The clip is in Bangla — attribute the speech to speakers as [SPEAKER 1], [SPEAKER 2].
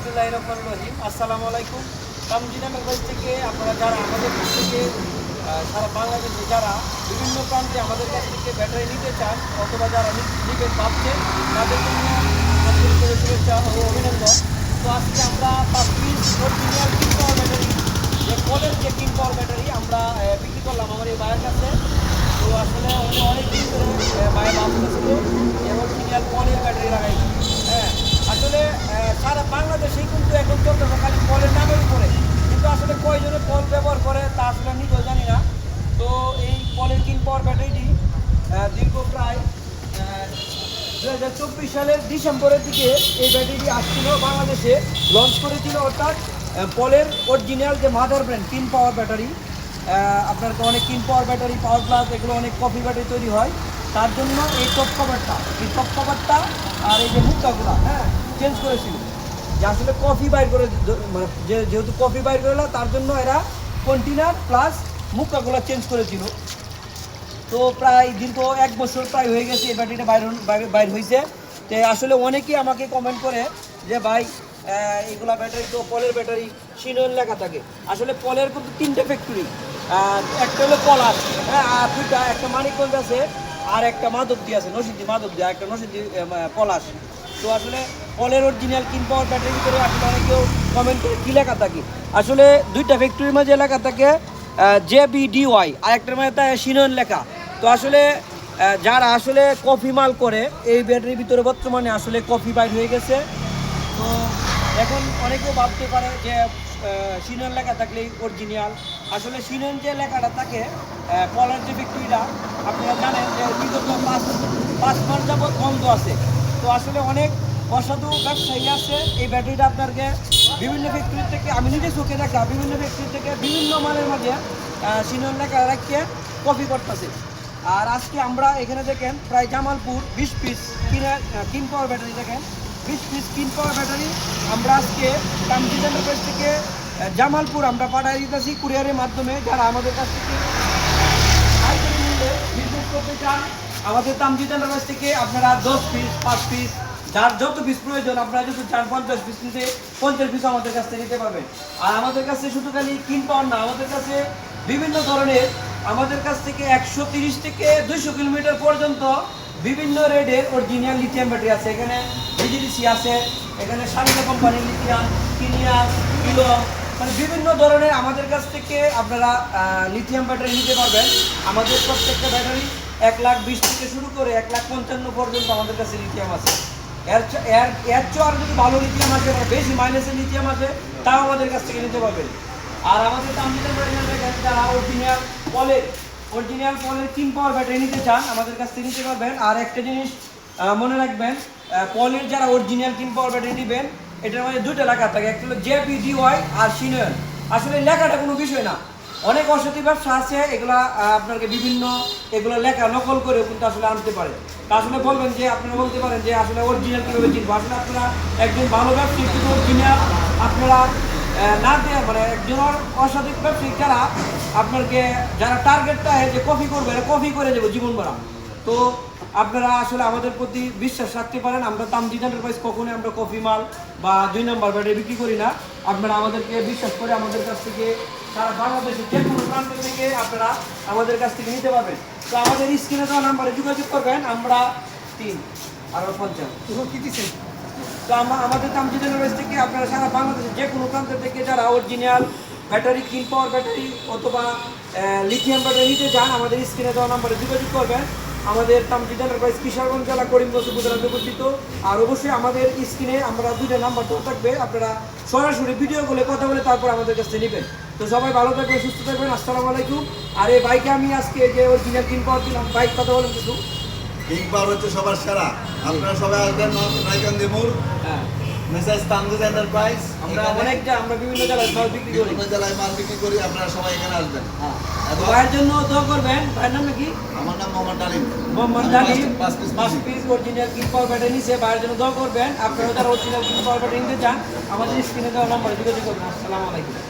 [SPEAKER 1] বিসমুল্লাহ রহমান রহিম আসসালামু আলাইকুম। কামজিনামের কাছ থেকে আপনারা যারা আমাদের কাছ থেকে সারা বাংলাদেশে যারা বিভিন্ন প্রান্তে আমাদের কাছ থেকে ব্যাটারি নিতে চান অথবা যারা নিবেন ভাবছেন, তাদের জন্য আন্তরিক শুভেচ্ছা ও অভিনন্দন। তো আজকে আমরা পাঁচ পাওয়ার ব্যাটারি যে কলের যে কিন পাওয়ার ব্যাটারি আমরা বিক্রি করলাম আমার এই ভাইয়ের কাছে। তো আসলে অনেক দিন ধরে ভাইয়ের ভাবতেছিল যে অরিজিনাল কলের ব্যাটারি লাগাই হ্যাঁ আসলে আহ, সারা বাংলাদেশেই কিন্তু এখন চলতেছে খালি কলের নামের উপরে কিন্তু আসলে কয়জনে কল ব্যবহার করে তা আসলে নিজেও জানি না। তো এই কিন পাওয়ার ব্যাটারিটি দীর্ঘ প্রায় দু হাজার চব্বিশ সালের ডিসেম্বরের দিকে এই ব্যাটারিটি আসছিল বাংলাদেশে, লঞ্চ করেছিল অর্থাৎ পলের অরিজিনাল যে মাদার ব্র্যান্ড কিন পাওয়ার ব্যাটারি আপনার তো অনেক কিন পাওয়ার ব্যাটারি পাওয়ার প্লাস এগুলো অনেক কফি ব্যাটারি তৈরি হয়। তার জন্য এই টপ কভারটা এই টপ কভারটা আর এই যে মুক্তাগুলা হ্যাঁ চেঞ্জ করেছিল। যে আসলে কফি বাইর করে মানে যেহেতু কফি বাইর করে তার জন্য এরা কন্টেনার প্লাস মুক্তাগুলা চেঞ্জ করেছিল। তো প্রায় দীর্ঘ এক বছর প্রায় হয়ে গেছে এই ব্যাটারিটা বাইর বাইর হয়েছে তো আসলে অনেকেই আমাকে কমেন্ট করে যে, ভাই এগুলা ব্যাটারি তো পলের ব্যাটারি সিনোল লেখা থাকে। আসলে পলের কিন্তু তিনটে ফ্যাক্টরি একটা হলো পলাশ হ্যাঁ একটা মানিকগঞ্জ আছে, আর একটা মাধবদি আছে নসিদ্দি মাধবদি, আর একটা নসিদ্দি পলাশ। তো আসলে পলের অরিজিনাল পাওয়ার ব্যাটারি ভিতরে আসলে অনেকেও কমেন্ট করে, কী লেখা থাকে? আসলে দুইটা ফ্যাক্টরির মাঝে লেখা থাকে জে বি ডি ওয়াই আর একটার মধ্যে থাকে সিনন লেখা। তো আসলে যারা আসলে কফি মাল করে, এই ব্যাটারির ভিতরে বর্তমানে আসলে কফি বাইর হয়ে গেছে। তো এখন অনেকেও ভাবতে পারে যে সিনন লেখা থাকলেই অরিজিনাল আসলে সিনন যে লেখাটা থাকে কলার যে ফ্যাক্টরিটা আপনারা জানেন যে বিগত পাঁচ পাঁচ মাস যাবৎ বন্ধ আছে। তো আসলে অনেক অসাধু ব্যবসায়ী আছে। এই ব্যাটারিটা আপনাকে বিভিন্ন ফ্যাক্টরি থেকে, আমি নিজে চোখে দেখা বিভিন্ন ফ্যাক্টরি থেকে বিভিন্ন মালের মাঝে সিনিয়র লেখা রাখিয়ে কপি করতেছে। আর আজকে আমরা এখানে দেখেন, প্রায় জামালপুর বিশ পিস কিনে কিন পাওয়ার ব্যাটারি দেখেন। বিশ পিস কিন পাওয়ার ব্যাটারি আমরা আজকে কামজিজেন্ডার কাছ থেকে জামালপুর আমরা পাঠাই দিতেছি কুরিয়ারের মাধ্যমে। যারা আমাদের কাছ থেকে বিজনেস করতে চান আমাদের তামজিদ এন্টারপ্রাইজ থেকে আপনারা দশ পিস পাঁচ পিস যার যত পিস প্রয়োজন, আপনারা যদি চার পঞ্চাশ পিস নিতে পঞ্চাশ পিস আমাদের কাছ থেকে নিতে পারবেন। আর আমাদের কাছে শুধু খালি কিন পাওয়ার না, আমাদের কাছে বিভিন্ন ধরনের, আমাদের কাছ থেকে একশো তিরিশ থেকে দুইশো কিলোমিটার পর্যন্ত বিভিন্ন রেডের অরিজিনাল লিথিয়াম ব্যাটারি আছে। এখানে বিজিডিসি আছে, এখানে সামিনা কোম্পানির লিথিয়াম কিনিয়া কিলো মানে বিভিন্ন ধরনের আমাদের কাছ থেকে আপনারা লিথিয়াম ব্যাটারি নিতে পারবেন। আমাদের প্রত্যেকটা ব্যাটারি এক লাখ বিশ থেকে শুরু করে এক লাখ পঞ্চান্ন পর্যন্ত আমাদের কাছে লিথিয়াম আছে। এর এর চেয়ে আরও যদি ভালো লিথিয়াম আছে বা বেশি মাইনাসের লিথিয়াম আছে তাও আমাদের কাছ থেকে নিতে পারবেন। আর আমাদের তামজিদের ব্যাটারি যারা অরিজিনাল পলের অরিজিনাল পলের তিন পাওয়ার ব্যাটারি নিতে চান, আমাদের কাছ থেকে নিতে পারবেন। আর একটা জিনিস মনে রাখবেন পলের যারা অরিজিনাল কিন পাওয়ার ব্যাটারি নেবেন, এটার মধ্যে দুটো লেখা থাকে। একটা হলো জেপিডিওয়াই আর সিনিয়র আসলে লেখাটা কোনো বিষয় না। অনেক অসতি ব্যবসা আছে, এগুলা আপনাকে বিভিন্ন এগুলো লেখা, নকল করে কিন্তু আসলে আনতে পারে। আসলে বলবেন যে, আপনারা বলতে পারেন যে, আসলে অরিজিনাল কীভাবে চিনবো আসলে আপনারা একজন ভালো ব্যবসায়ী কিন্তু অরিজিনাল আপনারা না দেওয়া মানে একজন অসাধিক ব্যবসায়ী যারা আপনাকে যারা টার্গেটটা যে কপি করবে কপি করে দেবো জীবন ভরা। তো আপনারা আসলে আমাদের প্রতি বিশ্বাস রাখতে পারেন আমরা তামজিদ এন্টারপ্রাইজ কখনোই আমরা কফি মাল বা দুই নম্বর ব্যাটারি বিক্রি করি না। আপনারা আমাদেরকে বিশ্বাস করে আমাদের কাছ থেকে সারা বাংলাদেশের যে কোনো প্রান্ত থেকে আপনারা আমাদের কাছ থেকে নিতে পারবেন। তো আমাদের স্ক্রিনে দেওয়া নাম্বারে যোগাযোগ করবেন আমরা তিন আরও পঞ্চাশ। কি দিচ্ছেন তো আমা- আমাদের তামজিদ এন্টারপ্রাইজ থেকে আপনারা সারা বাংলাদেশের যে কোনো প্রান্ত থেকে যারা original battery king power battery অথবা লিথিয়াম ব্যাটারি নিতে যান আমাদের স্ক্রিনে দেওয়া নাম্বারে যোগাযোগ করবেন। আমাদের তামজিদ এন্টারপ্রাইজ কিশোরগঞ্জ জেলা করিমগঞ্জ উপজেলাতে অবস্থিত আর অবশ্যই আমাদের স্ক্রিনে আমরা দুইটা নাম্বার দেওয়া থাকবে আপনারা সরাসরি ভিডিও বলে কথা বলে তারপর আমাদের কাছে নেবেন। তো সবাই ভালো থাকবেন সুস্থ থাকবেন আসসালামু আলাইকুম। আর এই বাইকে আমি আজকে যে অরিজিনাল কিন পাওয়ার দিলাম বাইক কথা বলেন কিছু।
[SPEAKER 2] কিং পাওয়ার হচ্ছে সবার সেরা। আপনারা সবাই আসবেন মোড়।
[SPEAKER 1] হ্যাঁ।
[SPEAKER 2] মেসাজ এন্টারপ্রাইজ
[SPEAKER 1] আমরা অনেকটা আমরা বিভিন্ন মাল বিক্রি করি।
[SPEAKER 2] বিভিন্ন জেলায় মাল বিক্রি করি আপনারা সবাই এখানে আসবেন।
[SPEAKER 1] হ্যাঁ। ভাইয়ের জন্য দোয়া করবেন। ভাইয়ের নাম নাকি
[SPEAKER 2] আমার নাম মোহাম্মদ ডালিম।
[SPEAKER 1] মোহাম্মদ ডালিম।
[SPEAKER 2] পাঁচ- পিস
[SPEAKER 1] পাঁচ। পিস অরিজিনাল কিন পাওয়ার ব্যাটারি নিচে ভাইয়ের জন্য দোয়া করবেন। আপনারা যারা অরিজিনাল পাওয়ার ব্যাটারি নিতে চান আমাদের স্ক্রিনে দেওয়া নাম্বারে যোগাযোগ করবেন। আসসালামু আলাইকুম।